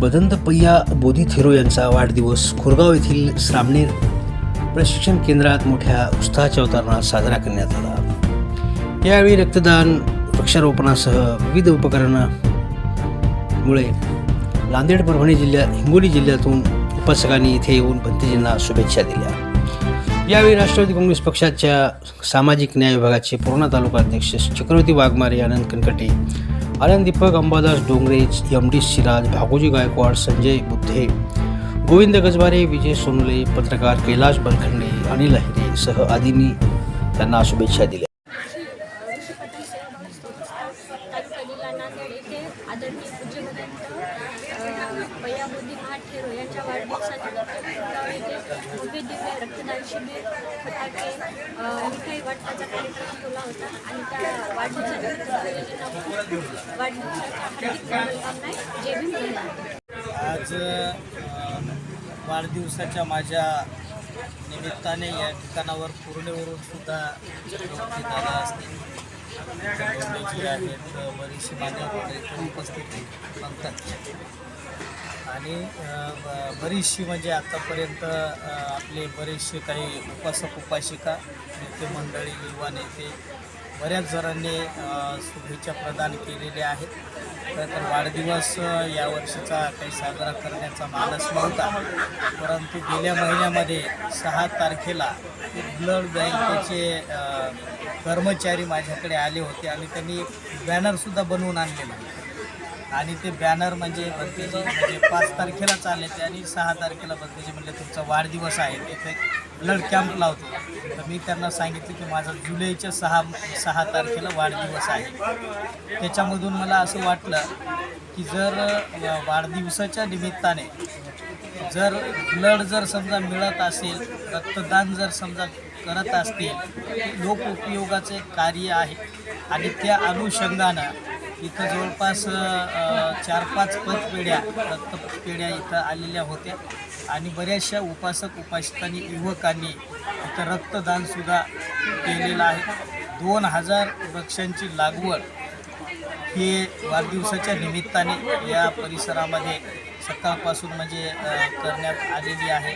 बदंत पय्या बोधी थेरो यांचा वाढदिवस खुरगाव येथील श्रामणेर प्रशिक्षण केंद्रात मोठ्या उत्साहाच्या अवतारणात साजरा करण्यात आला. यावेळी रक्तदान वृक्षारोपणासह विविध उपकरणामुळे नांदेड परभणी जिल्ह्यात हिंगोली जिल्ह्यातून उपासकांनी इथे येऊन भंतेजींना शुभेच्छा दिल्या. यावेळी राष्ट्रवादी काँग्रेस पक्षाच्या सामाजिक न्याय विभागाचे पूर्णा तालुका अध्यक्ष चक्रवर्ती वाघमारे आनंद कनकटे आनंद दीपक अंबादास डोंगरेज एम डी सिराज भागोजी गायकवाड संजय बुद्धे गोविंद गजबारे विजय सोनले पत्रकार कैलाश बलखंडे अनिल अहिरे सह आदींनी त्यांना शुभेच्छा दिल्या. भव्य दिव्य रक्तदान शिबिर फटाके अ, मिठाई वाटपाचा कार्यक्रम ठेवला होता आणि त्या वाढदिवसानिमित्त पूजेजींना वाढदिवसाच्या जय भीम आज वाढदिवसाच्या माझ्या निमित्ताने या ठिकाणावर पूर्णेवरून सुद्धा आला असते असतील. आहेत बरीचशी मान्यवर इथे उपस्थित म्हणतात आणि ब- बरीचशी म्हणजे आत्तापर्यंत आपले बरेचसे काही उपासक उपासिका नेते मंडळी युवा नेते बऱ्याच जणांनी शुभेच्छा प्रदान केलेल्या आहेत. तर वाढदिवस या यावर्षीचा काही साजरा करण्याचा मानस नव्हता. परंतु गेल्या महिन्यामध्ये सहा तारखेला एक ब्लड बँकेचे कर्मचारी माझ्याकडे आले होते. आणि त्यांनी बॅनरसुद्धा बनवून आणलेला होता. आणि ते बॅनर म्हणजे भंतेजी म्हणजे पाच तारखेला चालले ते आणि सहा तारखेला भंतेजी म्हणजे तुमचा वाढदिवस आहे. तिथे ब्लड कॅम्प लावतो तर मी त्यांना सांगितलं की माझा जुलैच्या सहा सहा तारखेला वाढदिवस आहे. त्याच्यामधून मला असं वाटलं की जर वाढदिवसाच्या निमित्ताने जर ब्लड जर समजा मिळत असेल रक्तदान जर समजा करत असतील लोक उपयोगाचे कार्य आहे. आणि त्या अनुषंगानं इथं जवळपास चार पाच पतपेढ्या रक्तपेढ्या इथं आलेल्या होत्या. आणि बऱ्याचशा उपासक उपासिकांनी युवकांनी इथं रक्तदानसुद्धा केलेलं आहे. दोन हजार वृक्षांची लागवड ही वाढदिवसाच्या निमित्ताने या परिसरामध्ये सकाळपासून म्हणजे करण्यात आलेली आहे.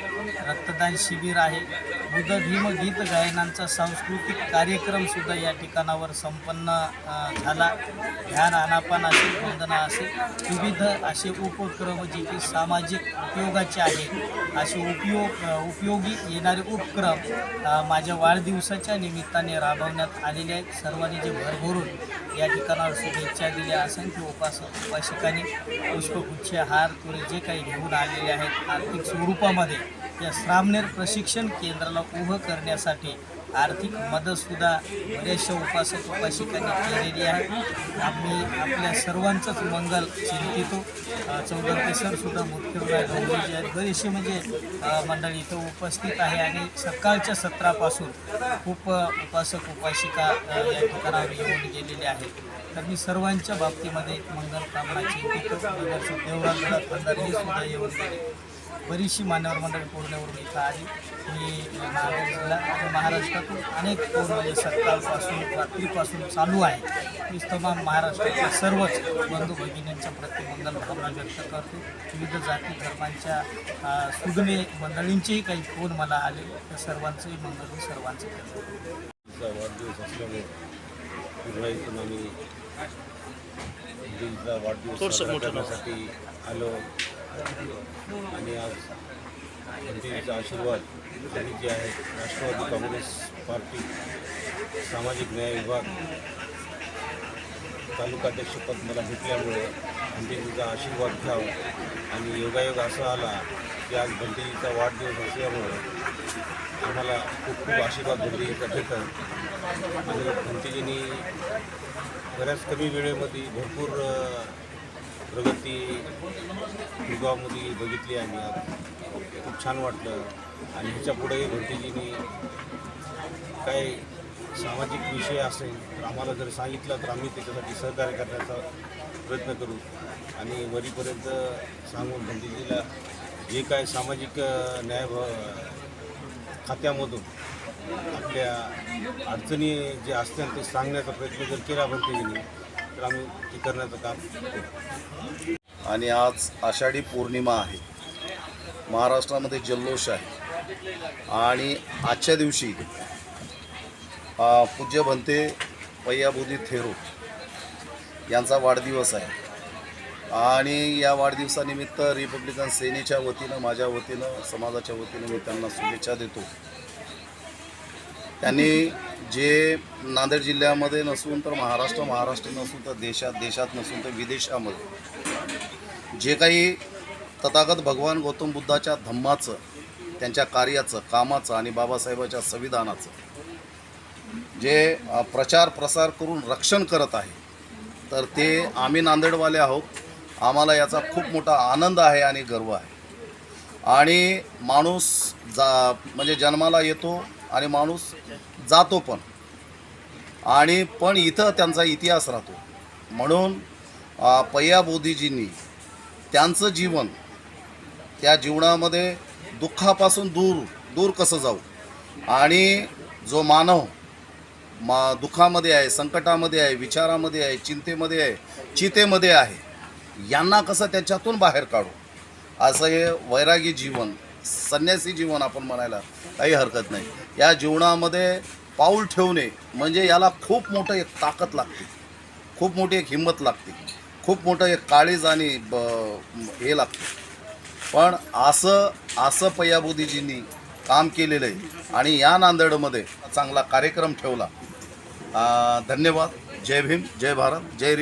रक्तदान शिबिर आहे. बुद्ध भीम गीत गायनांचा सांस्कृतिक कार्यक्रमसुद्धा या ठिकाणावर संपन्न झाला. ध्यान आनापान असेल वंदना असेल विविध असे उपक्रम जे की सामाजिक उपयोगाचे आहेत. असे उपयोग उपयोगी येणारे उपक्रम माझ्या वाढदिवसाच्या निमित्ताने राबवण्यात आलेले आहेत. सर्वांनी जे भरभरून या ठिकाणावर शुभेच्छा दिल्या असंख्य उपास उपासिकांनी पुष्पगुच्छ हार तुरे जे काही घेऊन आलेले आहेत आर्थिक स्वरूपामध्ये या श्रामनेर प्रशिक्षण केंद्राला उभं करण्यासाठी आर्थिक मदतसुद्धा बऱ्याचशा उपासक उपासिकांनी केलेली आहे. आम्ही आपल्या सर्वांचंच मंगल चिंतितो. चौधरी सरसुद्धा मुख्य डोंगरी आहेत. बरीचशी म्हणजे मंडळी इथं उपस्थित आहे आणि सकाळच्या सत्रापासून खूप उपासक उपासिका या ठिकाणावर येऊन गेलेले आहेत. तर मी सर्वांच्या बाबतीमध्ये मंगल कामना चिंतितो. देवाचं भंडारी सुद्धा येऊन गेले. बरीचशी मान्यवर मंडळी पूर्णेवरून इथं आली. मी नांदेड जिल्हा आणि महाराष्ट्रातून अनेक म्हणजे सकाळपासून रात्रीपासून चालू आहे. मी तमाम महाराष्ट्रातील सर्वच बंधू भगिनींच्या प्रति मंगल भावना व्यक्त करतो. विविध जाती धर्मांच्या सुगमे मंडळींचेही काही फोन मला आले. तर सर्वांचंही मंगल मी सर्वांचं वाढदिवस असल्यामुळे आम्ही वाढदिवस करण्यासाठी आलो. आणि आज दिल्लीचा आशीर्वाद आणि जे आहे राष्ट्रवादी काँग्रेस पार्टी सामाजिक न्याय विभाग तालुकाध्यक्षपद मला भेटल्यामुळे भंतेजीचा आशीर्वाद घ्यावा आणि योगायोग असा आला की आज भंतेजीचा वाढदिवस असल्यामुळे आम्हाला खूप खूप आशीर्वाद भंतेजीचा भेटत आणि भंतेजींनी बऱ्याच कमी वेळेमध्ये भरपूर प्रगती गावामध्ये बघितली आम्ही. खूप छान वाटलं. आणि ह्याच्या पुढेही भंतेजींनी काय सामाजिक विषय असेल तर आम्हाला जर सांगितलं तर आम्ही त्याच्यासाठी सहकार्य करण्याचा प्रयत्न करू. आणि वरीपर्यंत सांगून भंतेजीला जे काय सामाजिक न्याय भ- खात्यामधून आपल्या अडचणी जे असतील ते सांगण्याचा प्रयत्न जर केला भंतेजीने काम आम्ही करण्याचं काम आणि आज आषाढी पौर्णिमा आहे. महाराष्ट्रामध्ये जल्लोष आहे. आणि आजच्या दिवशी पूज्य भंते पय्याबोधी थेरो यांचा वाढदिवस आहे. आणि या वाढदिवसानिमित्त रिपब्लिकन सेनेच्या वतीनं माझ्या वतीनं समाजाच्या वतीनं मी त्यांना शुभेच्छा देतो. त्यांनी जे नांदेड जिल्ह्यामध्ये नसून तर महाराष्ट्र महाराष्ट्र नसून तर देशात देशात नसून तर विदेशामध्ये जे काही तथागत भगवान गौतम बुद्धाच्या धम्माचं त्यांच्या कार्याचं कामाचं आणि बाबासाहेबाच्या संविधानाचं जे प्रचार प्रसार करून रक्षण करत आहे तर ते आम्ही नांदेडवाले आहोत. आम्हाला याचा खूप मोठा आनंद आहे आणि गर्व आहे. आणि माणूस जा म्हणजे जन्माला येतो आणि माणूस जातो पण. आणि पण इथं त्यांचा इतिहास राहतो. म्हणून पय्या बोधीजींनी त्यांचं जीवन त्या जीवनामध्ये दुःखापासून दूर दूर कसं जाऊ? आणि जो मानव मा दुःखामध्ये आहे संकटामध्ये आहे विचारामध्ये आहे चिंतेमध्ये आहे चितेमध्ये आहे यांना कसं त्याच्यातून बाहेर काढू? असं हे वैरागी जीवन संन्यासी जीवन आपण म्हणायला काही हरकत नाही. या जीवनामध्ये पाऊल ठेवणे म्हणजे याला खूप मोठं एक ताकद लागते. खूप मोठी एक हिंमत लागते. खूप मोठं एक काळीज आणि ब हे लागते. पण असं असं पय्याबुद्धीजींनी काम केलेलं आहे आणि या नांदेडमध्ये चांगला कार्यक्रम ठेवला. धन्यवाद. जय भीम. जय भारत. जय